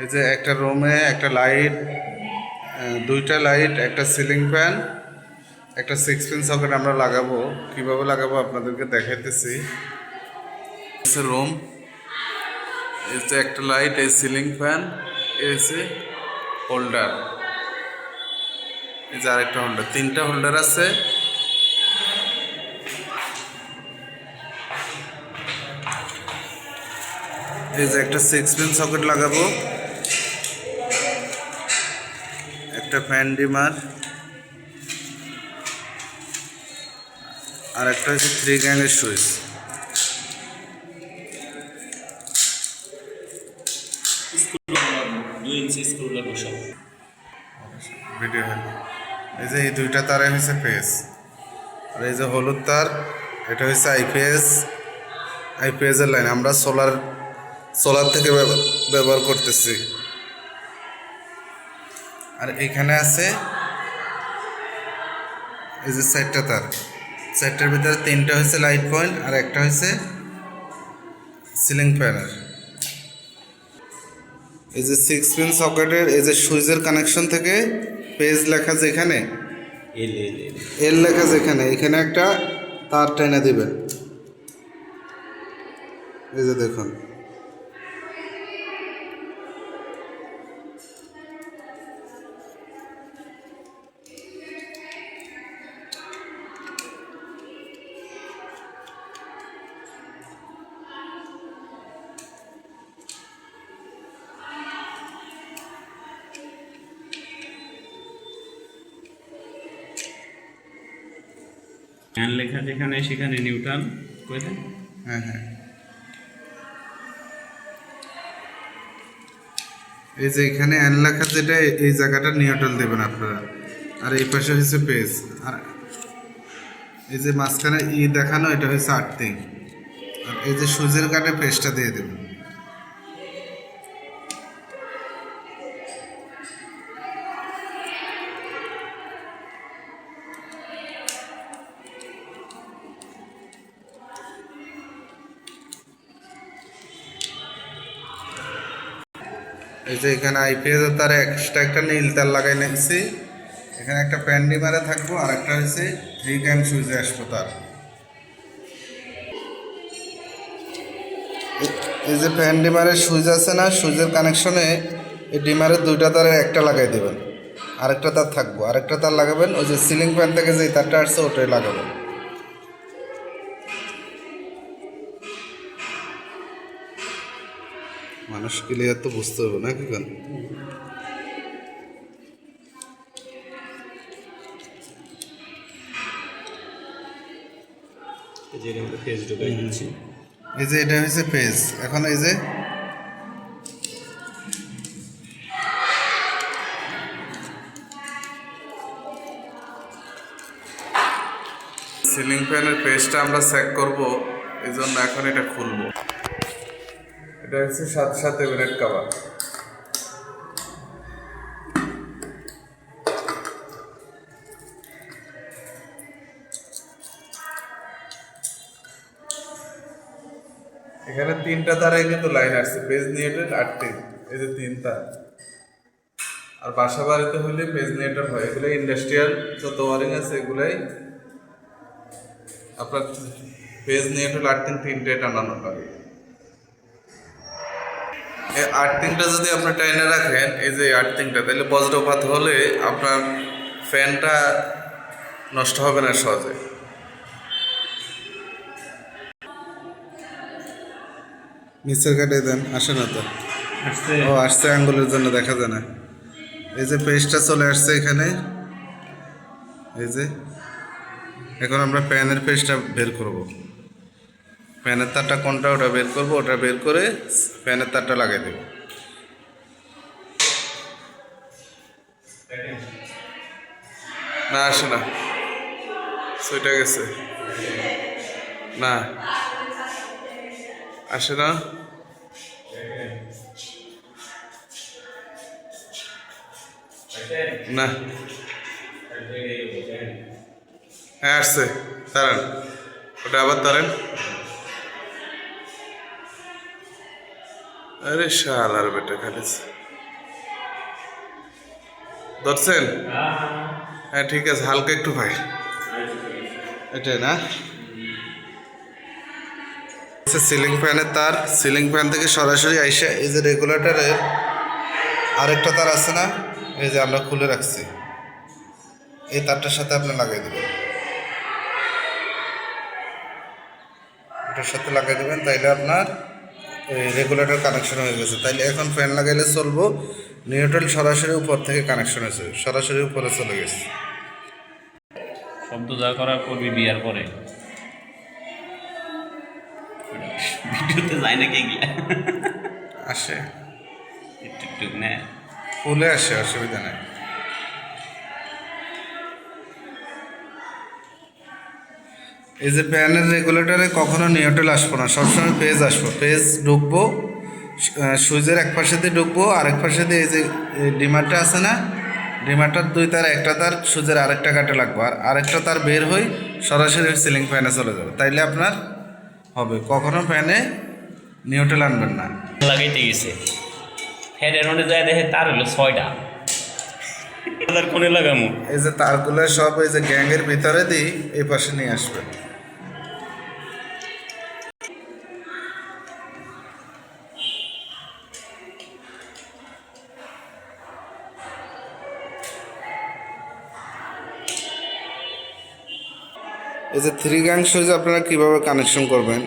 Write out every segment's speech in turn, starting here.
এই যে একটা রুমে একটা লাইট দুইটা লাইট একটা সিলিং ফ্যান একটা সিক্স পিন সকেট আমরা লাগাবো। কীভাবে লাগাবো আপনাদেরকে দেখাইতেছি। রুম যে একটা লাইট এই সিলিং ফ্যান যে হোল্ডার এই যে আরেকটা হোল্ডার তিনটা হোল্ডার আছে। এই যে একটা সিক্স পিন সকেট লাগাবো। একটা ফ্যান ডিমার আর একটা হচ্ছে থ্রি গ্যাংয়ের সুইচ এই যে এই দুইটা তারে হয়েছে ফেস আর এই যে হলুদ তার, এটা হচ্ছে আইপিএস আইপিএস এর লাইন আমরা সোলার সোলার থেকে ব্যবহার করতেছি। আর এখানে আছে এই যে চারটা তার। চারটার ভিতরে তিনটা হচ্ছে লাইট পয়েন্ট আর একটা হচ্ছে সিলিং ফ্যানের এই যে সিক্স পিন সকেটের এই যে সুইচের কানেকশন থেকে পেজ লেখা যেখানে? এল লেখা যেখানে এখানে একটা তার টেনে দিবেন এই যে দেখুন। ফ্যান লেখা যেখানে, সেখানে নিউটন করে দেন হ্যাঁ হ্যাঁ। এই যে এখানে এন লেখা যেটা, এই জায়গাটা নিউট্রাল দেবেন আপনারা। আর এই পাশে হচ্ছে পেজ। আর এই যে মাঝখানে ই দেখানো, এটা হচ্ছে আর্থিং। আর এই যে সুজের কাটে পেজটা দিয়ে দেবেন। এই যে এখানে আইপিএস তার এক্সট্রা একটা নীল তার লাগাই নিচ্ছি এখানে একটা প্যান্ডি মারে থাকব আর একটা হচ্ছে থ্রি ক্যান সুইচে আসব তার। এই যে ফ্যান ডিমারের সুইচ আছে না সুইচের কানেকশনে এই ডিমারের দুইটা তারের একটা লাগাই দেবেন। আরেকটা তার থাকব, আরেকটা তার লাগাবেন, ওই যে সিলিং ফ্যান থেকে যে তারটা আসছে, ওটাই লাগাবেন। মানুষ ক্লিয়ার তো বুঝতে হবে না কি কেন? যে এই যে এটা হচ্ছে পেজ এখন এই যে সিলিং ফ্যানের পেজটা আমরা চেক করব এই জন্য এখন এটা খুলবো। এটা হচ্ছে সাত সাথে ব্রেড কাভার এখানে তিনটা তারে কিন্তু লাইন আসছে পেজ নিয়েটেড তিন। এই যে তিন তার আর বাসা বাড়িতে হলে পেজ নিয়েটেড হয়। এগুলো ইন্ডাস্ট্রিয়াল যত ওয়ারিং আছে এগুলাই আপনার পেজ নিয়েটেড আর তিন তিনটে টানানো এই আর্থিংটা যদি আপনার টাইনে রাখেন এই যে আর্থিংটা তাহলে বজ্রপাত হলে আপনার ফ্যানটা নষ্ট হবে না সহজে। নিচের কাটে দেন আসে না তো? ও আসছে আঙ্গুলের জন্য দেখা যায় না। এই যে পেস্টটা চলে আসছে এখানে। এই যে এখন আমরা প্যানের পেস্টটা বের করব। প্যানের তারটা কোনটা, ওটা বের করব, ওটা বের করে প্যানের তারটা লাগাই দেব। না, আসে না। সেটা গেছে। না। আসে না? না। হ্যাঁ আসছে। তারান ওটা আবার তারেন আরে শাল আর বেটা খালিস। ধরছেন? হ্যাঁ ঠিক আছে, হালকা একটু ভাই এটাই না? সিলিং ফ্যানের তার। সিলিং ফ্যান থেকে সরাসরি আইসা এই যে রেগুলেটরের আরেকটা তার আছে না? এই যে আমরা খুলে রাখছি। এই তারটার সাথে আপনি লাগাই দেবেন। এটার সাথে লাগাই দেবেন, তাইলে আপনার রেগুলেটর কানেকশন হয়ে গেছে। তাইলে এখন ফ্যান লাগাইলে চলবো। নিউট্রাল সরাসরি উপর থেকে কানেকশন হয়েছে। সরাসরি উপরে চলে গেছে। শব্দ যা করা করবি বিয়ার পরে। ভিডিওতে যায় নাকি এগুলা? আসে। একটু একটু নে। ফুলে আসে অসুবিধা নেই। এই যে ফ্যানের রেগুলেটরে কখনো নিউট্রাল আসব না সবসময় পেজ আসব। পেজ ঢুকবো সুইচের এক পাশে দিয়ে ঢুকবো আর এক পাশে দিয়ে এই যে ডিমারটা আছে না ডিমারটার দুই তার একটা তার সুইচের আরেকটা কাটে লাগবো। আর আরেকটা তার বের হই সরাসরি সিলিং ফ্যানে চলে যাবে। তাইলে আপনার হবে কখনো ফ্যানে নিউট্রাল আনবেন না। লাগাইতে গেছে। ফ্যানের মধ্যে যায় দেখে তার হলো ছয়টা। তার কোনে লাগামু। এই যে তারগুলো সব এই যে গ্যাংয়ের ভিতরে দিই এই পাশে নিয়ে আসবেন। এই যে থ্রি গ্যাং সুইচ আপনারা কীভাবে কানেকশন করবেন?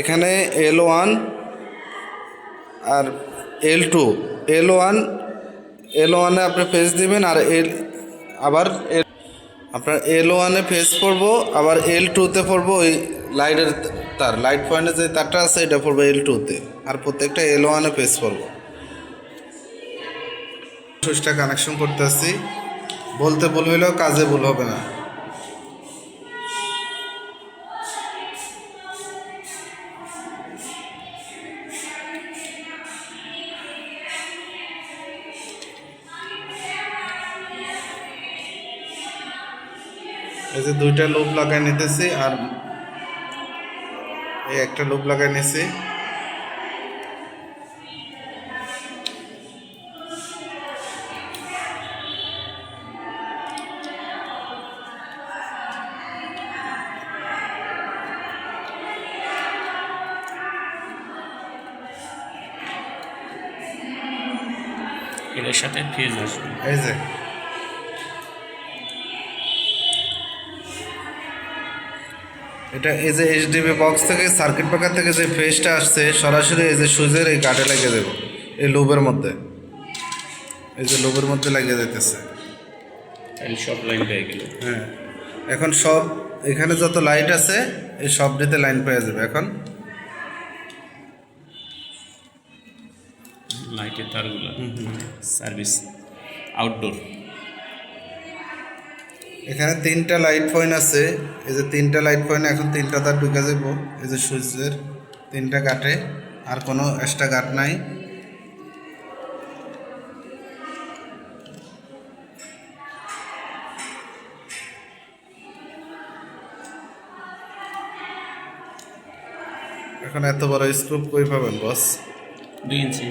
এখানে L one R L two L one L ওয়ানে আপনি ফেস দিবেন আর এল আবার এল আপনার এল ওয়ানে ফেস পড়ব আবার এল টুতে পড়ব ওই লাইটের তার লাইট পয়েন্টে যে তারটা আছে, এটা পড়ব এল টুতে আর প্রত্যেকটা এল ওয়ানে ফেস পড়ব সুইচটা কানেকশন করতে আসছি বলতে ভুল হইলেও কাজে ভুল হবে না। এই যে দুইটা লুপ লাগাই নিতেছি আর এই একটা লুপ লাগাই নিছি। এর সাথে ফেজ আসবে। এই যে। এটা এই যে এইচডিবি বক্স থেকে সার্কিট ব্রেকার থেকে যে ফেসটা আসছে সরাসরি এই যে সুইচের এই গাটে লাগিয়ে দেবো এই লুবের মধ্যে। এই যে লুবের মধ্যে লাগিয়ে যেতেছে সব লাইন পেয়ে গেল। হ্যাঁ। এখন সব এখানে যত লাইট আছে এই সবটিতে লাইন পেয়ে যাবে এখন। লাইটের তারগুলো। সার্ভিস আউটডোর এখানে তিনটা লাইট পয়েন্ট আছে। এই যে তিনটা লাইট পয়েন্ট এখন তিনটা তার ঢুকে যাব। এই যে সূর্যের তিনটা গাটে আর কোনো এক্সট্রা গাট নাই। এখন এত বড় স্ক্রুপ কই পাবেন বস দুই ইঞ্চি।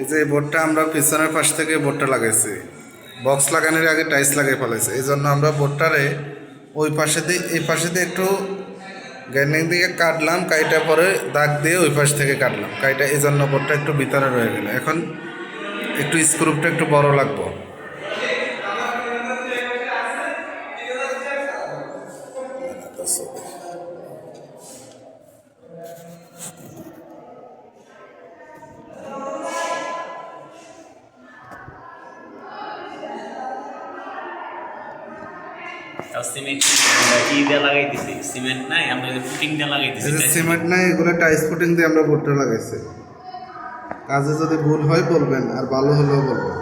এই যে বোর্ডটা আমরা পিছনের পাশ থেকে বোর্ডটা লাগাইছি। বক্স লাগানোর আগে টাইলস লাগিয়ে ফেলেছি এই জন্য আমরা বোর্ডটারে ওই পাশে দিয়ে, এই পাশে দিয়ে একটু গ্যান্ডিং দিয়ে কাটলাম, কাইটা পরে দাগ দিয়ে ওই পাশ থেকে কাটলাম। কাইটা এই জন্য বোর্ডটা একটু ভিতরে রয়ে গেল। এখন একটু স্ক্রুপটা একটু বড় লাগবো। সিমেন্ট দিয়ে লাগাই দিছি সিমেন্ট নাই আমরা ফুটিং দিয়ে লাগাই দিছি সিমেন্ট নাই এগুলো টাইস ফুটিং দিয়ে আমরা লাগাইছি। কাজে যদি ভুল হয় বলবেন আর ভালো হলেও বলবেন।